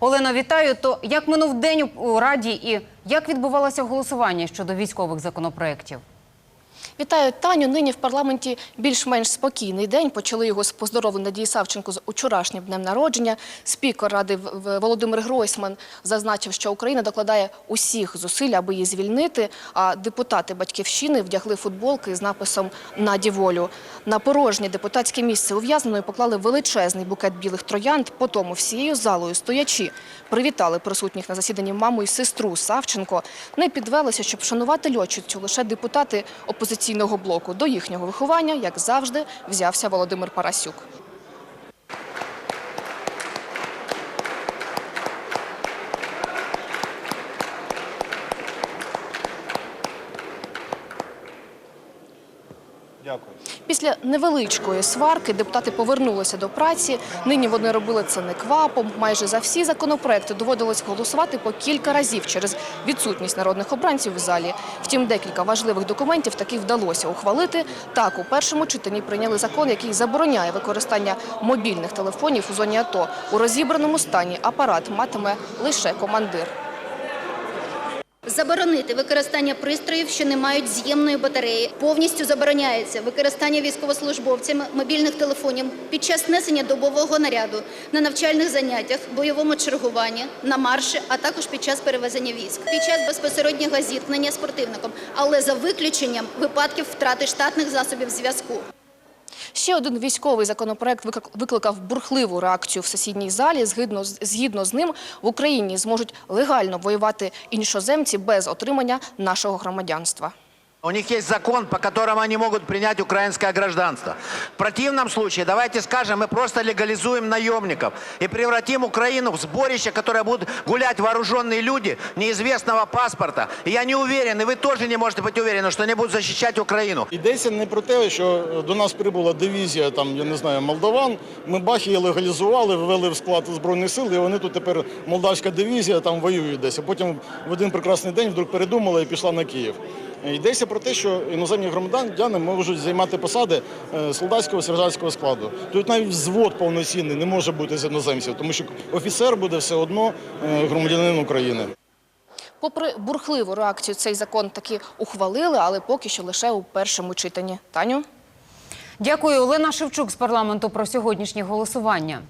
Олено, вітаю. То як минув день у- Раді і як відбувалося голосування щодо військових законопроєктів? Вітаю Таню. Нині в парламенті більш-менш спокійний день. Почали його з поздоровлень Надії Савченко з учорашнім днем народження. Спікер ради Володимир Гройсман зазначив, що Україна докладає усіх зусиль, аби її звільнити. А депутати батьківщини вдягли футболки з написом «Наді волю». На порожнє депутатське місце ув'язненої поклали величезний букет білих троянд. Потім всією залою стоячи привітали присутніх на засіданні маму і сестру Савченко. Не підвелися, щоб вшанувати льотчицю лише депутати опозиційного блоку. До їхнього виховання, як завжди, взявся Володимир Парасюк. Дякую. Після невеличкої сварки депутати повернулися до праці. Нині вони робили це не квапом. Майже за всі законопроекти доводилось голосувати по кілька разів через відсутність народних обранців в залі. Втім, декілька важливих документів таки вдалося ухвалити. Так, у першому читанні прийняли закон, який забороняє використання мобільних телефонів у зоні АТО. У розібраному стані апарат матиме лише командир. Заборонити використання пристроїв, що не мають з'ємної батареї. Повністю забороняється використання військовослужбовцями мобільних телефонів під час несення добового наряду на навчальних заняттях, бойовому чергуванні, на марші, а також під час перевезення військ, під час безпосереднього зіткнення з противником, але за виключенням випадків втрати штатних засобів зв'язку. Ще один військовий законопроект виклик- викликав бурхливу реакцію в сесійній залі. Згідно, згідно з ним в Україні зможуть легально воювати іншоземці без отримання нашого громадянства. У них есть закон, по которому они могут принять украинское гражданство. В противном случае, давайте скажем, мы просто легализуем наемников и превратим Украину в сборище, которое будут гулять вооруженные люди неизвестного паспорта. И я не уверен, и вы тоже не можете быть уверены, что они будут защищать Украину. Йдеться не про те, що до нас прибула дивізія, там, я не знаю, молдаван. Ми бах її легалізували, ввели в склад Збройних сил, і вони тут тепер молдавська дивізія там воюють десь. А потім в один прекрасний день вдруг передумала і пішла на Київ. Йдеться про те, що іноземні громадяни можуть займати посади е, солдатського сержантського складу. Тут навіть взвод повноцінний не може бути з іноземців, тому що офіцер буде все одно е, громадянин України. Попри бурхливу реакцію, цей закон таки ухвалили, але поки що лише у першому читанні. Таню? Дякую, Олена Шевчук з парламенту про сьогоднішнє голосування.